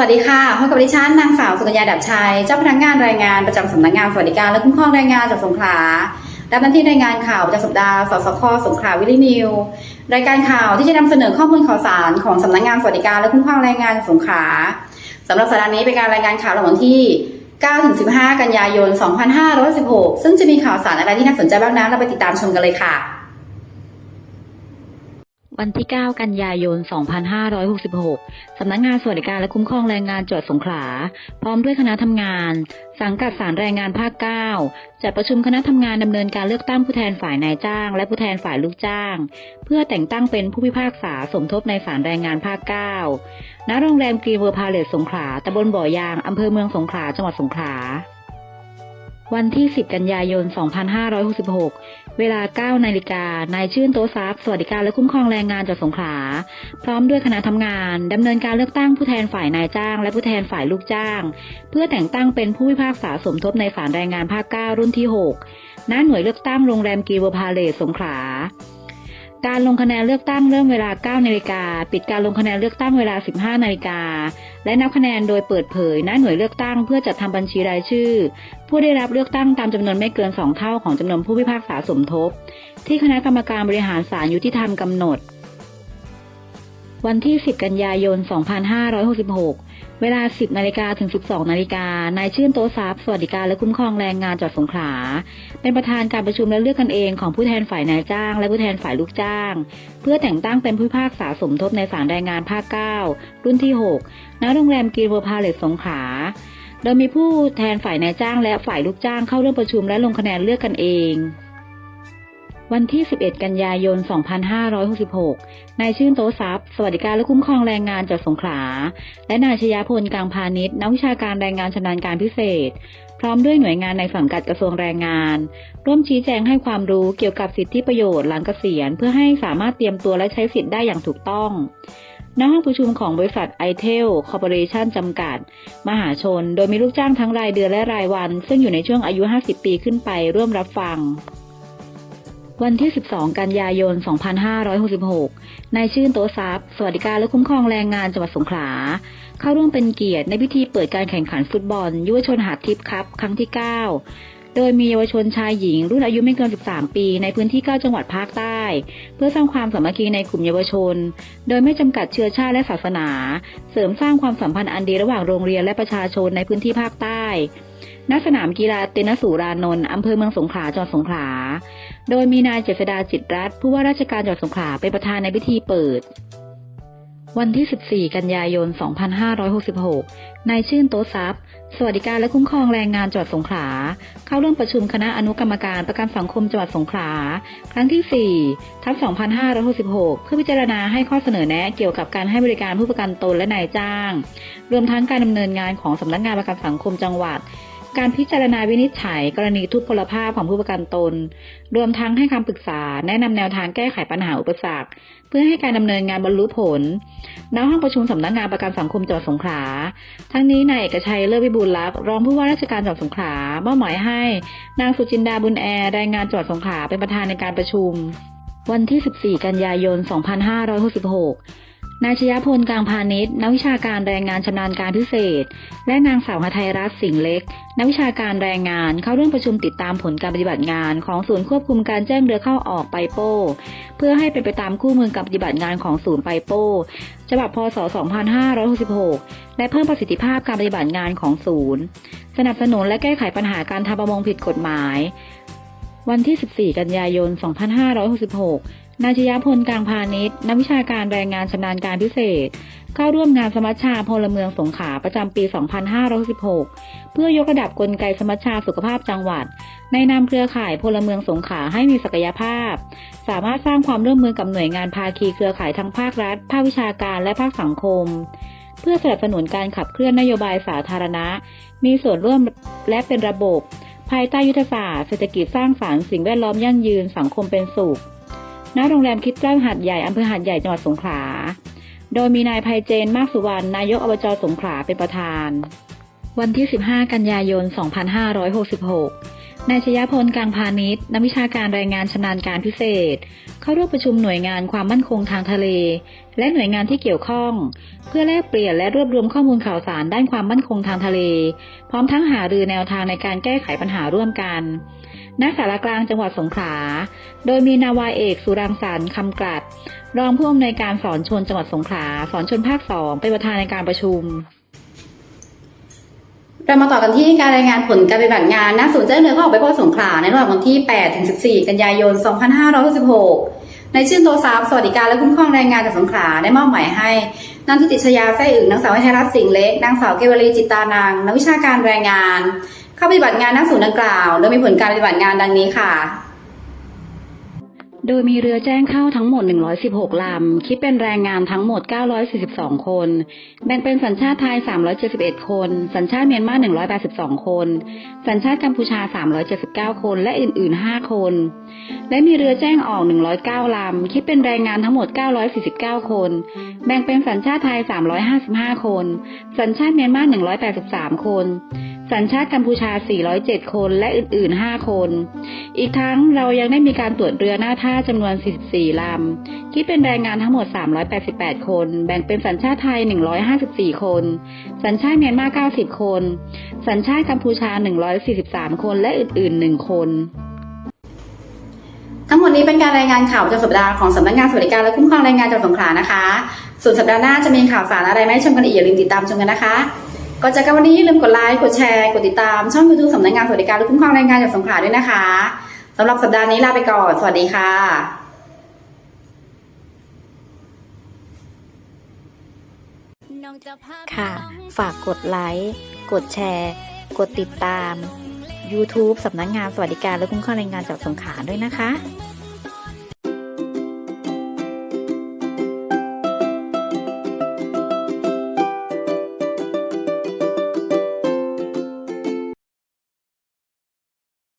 วัสดีค่ะพบกับดิฉันนางสาวสุกัญญาดับชัย เจ้าพนักงานรายงานประจำสำนักงานสวัสดิการและคุ้มครองแรงงานจังหวัดสงขลารับหน้าที่รายงานข่าวประจำสัปดาห์ สสค สงขลาวิลนิว รายการข่าวที่จะนำเสนอข้อมูลข่าวสารของสำนักงานสวัสดิการและคุ้มครองแรงงานสงขลาสำหรับสัปดาห์นี้เป็นการรายงานข่าวระหว่างที่9-15 กันยายน 2516 ซึ่งจะมีข่าวสารอะไรที่น่าสนใจบ้างนั้นเราไปติดตามชมกันเลยค่ะ วันที่ 9 กันยายน 2566 สำนักงานสวัสดิการและคุ้มครองแรงงานจังหวัดสงขลา พร้อมด้วยคณะทำงาน สังกัดสารแรงงานภาค 9 จัดประชุมคณะทำงานดำเนินการเลือกตั้งผู้แทนฝ่ายนายจ้าง และผู้แทนฝ่ายลูกจ้าง เพื่อแต่งตั้งเป็นผู้พิพากษาสมทบในศาลแรงงานภาค 9 ณ โรงแรมกรีเวอร์พาเลสสงขลา ตำบลบ่อยาง อำเภอเมืองสงขลา จังหวัดสงขลา วันที่ 10 กันยายน 2566 เวลา 9 นาฬิกา นายชื่นโตซับสวัสดิการและคุ้มครองแรงงานจากสงขลา พร้อมด้วยคณะทำงานดำเนินการเลือกตั้งผู้แทนฝ่ายนายจ้าง และผู้แทนฝ่ายลูกจ้าง เพื่อแต่งตั้งเป็นผู้พิพากษาสมทบในศาลแรงงานภาค 9 รุ่นที่ 6 ณ หน่วยเลือกตั้งโรงแรมกีเวอร์พาเลสสงขลา การลงคะแนนเลือกตั้งเริ่มเวลา 9 นาฬิกา ปิดการลงคะแนนเลือกตั้งเวลา 15 นาฬิกา และนับคะแนนโดยเปิดเผยหน้าหน่วยเลือกตั้งเพื่อจัดทำบัญชีรายชื่อ ผู้ได้รับเลือกตั้งตามจำนวนไม่เกิน 2 เท่าของจำนวนผู้พิพากษาสมทบ ที่คณะกรรมการบริหารศาลยุติธรรมกำหนด วันที่ 10 กันยายน 2566 เวลา 10 นาฬิกาถึง 12 นาฬิกา นายชื่นโตทรัพย์สวัสดิการและคุ้มครองแรงงานจังหวัดสงขลา เป็นประธานการประชุมและเลือกกันเองของผู้แทนฝ่ายนายจ้าง และผู้แทนฝ่ายลูกจ้าง เพื่อแต่งตั้งเป็นผู้พิพากษาสมทบในศาลแรงงานภาค 9 รุ่นที่ 6 ณ โรงแรมกรีนเวอร์พาเลสสงขลาโดยมีผู้แทนฝ่ายนายจ้างและฝ่ายลูกจ้างเข้าร่วมประชุมและลงคะแนนเลือกกันเอง วันที่ 11 กันยายน 2566 นายชื่นโตทรัพย์สวัสดิการและคุ้มครองแรงงานจากสงขลา และนายชยาพลกลางพาณิชย์นักวิชาการแรงงานชำนาญการพิเศษ พร้อมด้วยหน่วยงานในสังกัดกระทรวงแรงงาน ร่วมชี้แจงให้ความรู้เกี่ยวกับสิทธิประโยชน์หลังเกษียณ เพื่อให้สามารถเตรียมตัวและใช้สิทธิ์ได้อย่างถูกต้องณห้องประชุมของบริษัทไอเทลคอร์ปอเรชั่นจำกัด มหาชน โดยมีลูกจ้างทั้งรายเดือนและรายวัน ซึ่งอยู่ในช่วงอายุ 50 ปีขึ้นไปร่วมรับฟัง วันที่ 12 กันยายน 2566 นายชื่นโตซับสวัสดิการและคุ้มครองแรงงานจังหวัดสงขลา เข้าร่วมเป็นเกียรติในพิธีเปิดการแข่งขันฟุตบอลยุวชนหาดทิพย์ครับ ครั้งที่ 9 โดยมีเยาวชนชายหญิง รุ่นอายุไม่เกิน 13 ปี ในพื้นที่ 9 จังหวัดภาคใต้ เพื่อสร้างความสามัคคีในกลุ่มเยาวชน โดยไม่จำกัดเชื้อชาติและศาสนา เสริมสร้างความสัมพันธ์อันดีระหว่างโรงเรียนและประชาชนในพื้นที่ภาคใต้ณสนามกีฬาเตนสุรานนท์อำเภอเมืองสงขลาจังหวัดสงขลา โดยมีนายเจษดาจิตรรัตน์ผู้ว่าราชการจังหวัดสงขลาเป็นประธานในพิธีเปิด วันที่ 14 กันยายน 2566 นายชื่นโตทรัพย์สวัสดิการและคุ้มครองแรงงานจังหวัดสงขลา เข้าร่วมประชุมคณะอนุกรรมการประกันสังคมจังหวัดสงขลา ครั้งที่ 4 ทับ 2566 เพื่อพิจารณาให้ข้อเสนอแนะเกี่ยวกับการให้บริการผู้ประกันตนและนายจ้าง รวมทั้งการดำเนินงานของสำนักงานประกันสังคมจังหวัด การพิจารณาวินิจฉัย กรณีทุพพลภาพของผู้ประกันตน รวมทั้งให้คำปรึกษาแนะนำแนวทางแก้ไขปัญหาอุปสรรค เพื่อให้การดำเนินงานบรรลุผล ณ ห้องประชุมสำนักงานประกันสังคมจังหวัดสงขลา ทั้งนี้นายเอกชัยเลิศวิบูลลักษ์รองผู้ว่าราชการจังหวัดสงขลามอบหมายให้ นางสุจินดาบุญแอร์รายงานจังหวัดสงขลาเป็นประธานในการประชุม วันที่ 14 กันยายน 2566 นายชยพลกลางพาณิชย์นักวิชาการแรงงานชำนาญการพิเศษ และนางสาวหทัยรัตน์สิงห์เล็ก นักวิชาการแรงงานเข้าร่วมประชุมติดตามผลการปฏิบัติงานของศูนย์ควบคุมการแจ้งเรือเข้าออกไปโป้ เพื่อให้เป็นไปตามคู่มือการปฏิบัติงานของศูนย์ไปโป้ฉบับพศ 2566 และเพิ่มประสิทธิภาพการปฏิบัติงานของศูนย์ สนับสนุนและแก้ไขปัญหาการทำประมงผิดกฎหมาย วันที่ 14 กันยายน 2566 นายชยพลกลางพาณิชย์นักวิชาการแรงงานชำนาญการพิเศษ เข้าร่วมงานสมัชชาพลเมืองสงขลาประจำปี 2516เพื่อยกระดับกลไกสมัชชาสุขภาพจังหวัด ในนามเครือข่ายพลเมืองสงขลาให้มีศักยภาพ สามารถสร้างความร่วมมือกับหน่วยงานภาคีเครือข่ายทั้งภาครัฐ ภาควิชาการและภาคสังคม เพื่อสนับสนุนการขับเคลื่อนนโยบายสาธารณะ มีส่วนร่วมและเป็นระบบ ภายใต้ยุทธศาสตร์เศรษฐกิจสร้างสรรค์สิ่งแวดล้อมยั่งยืนสังคมเป็นสุข ณโรงแรมคิดตั้งหัดใหญ่อำเภอหัดใหญ่จังหวัดสงขลา โดยมีนายภัยเจนมากสุวรรณนายกอบจสงขลาเป็นประธาน วันที่ 15 กันยายน 2566 นายชยพลกลางพาณิชย์นักวิชาการรายงานชำนาญการพิเศษ เข้าร่วมประชุมหน่วยงานความมั่นคงทางทะเล และหน่วยงานที่เกี่ยวข้อง เพื่อแลกเปลี่ยนและรวบรวมข้อมูลข่าวสารด้านความมั่นคงทางทะเล พร้อมทั้งหารือแนวทางในการแก้ไขปัญหาร่วมกัน ณสารกลางจังหวัดสงขลา โดยมีนาวาเอกสุรังสรรค์คำกลัด รองผู้อำนวยการสอนชนจังหวัดสงขลา สอนชนภาคสองเป็นประธานในการประชุม เรามาต่อกันที่การรายงานผลการปฏิบัติงานณศูนย์แจ้งเตือข้อออกไปพ่อสงขลาในระหว่างวันที่ 8 ถึง 14 กันยายน 2566 ในชื่นโตสามสวัสดิการและคุ้มครองแรงงานจากสงขลาได้มอบหมายให้นางทิติชยาแซ่อึ่งนางสาวไทรัตน์สิงห์เล็กนางสาวเกวลีจิตตานางนักวิชาการแรงงาน เข้าปฏิบัติงานณศูนย์ดังกล่าว โดยมีผลการปฏิบัติงานดังนี้ค่ะ โดยมีเรือแจ้งเข้าทั้งหมด 116 ลำ คิดเป็นแรงงานทั้งหมด 942 คน แบ่งเป็นสัญชาติไทย 371 คน สัญชาติเมียนมา 182 คน สัญชาติกัมพูชา 379 คน และอื่น ๆ 5 คน และมีเรือแจ้งออก 109 ลำ คิดเป็นแรงงานทั้งหมด 949 คน แบ่งเป็นสัญชาติไทย 355 คน สัญชาติเมียนมา 183 คน สัญชาติกัมพูชา 407 คนและอื่น ๆ 5 คน อีกทั้งเรายังได้มีการตรวจเรือหน้าท่าจำนวน 44 ลำ คิดเป็นแรงงานทั้งหมด 388 คน แบ่งเป็นสัญชาติไทย 154 คน สัญชาติเมียนมา 90 คน สัญชาติกัมพูชา 143 คนและอื่น ๆ 1 คนทั้งหมดนี้เป็นการรายงานข่าวประจำสัปดาห์ของสำนักงานสวัสดิการและคุ้มครองแรงงานจังหวัดสงขลานะคะ ส่วนสัปดาห์หน้าจะมีข่าวสารอะไรมาให้ชมกันอีกอย่าลืมติดตามชมกันนะคะ ก่อนจากกันวันนี้อย่าลืมกดไลค์ กดแชร์ กดติดตาม ช่อง YouTube สำนักงานสวัสดิการและคุ้มครองแรงงานจังหวัดสงขลาด้วยนะคะสำหรับสัปดาห์นี้ลาไปก่อน สวัสดีค่ะค่ะ ฝากกดไลค์ กดแชร์ กดติดตาม YouTube สำนักงานสวัสดิการและคุ้มครองแรงงานจากสงขลาด้วยนะคะ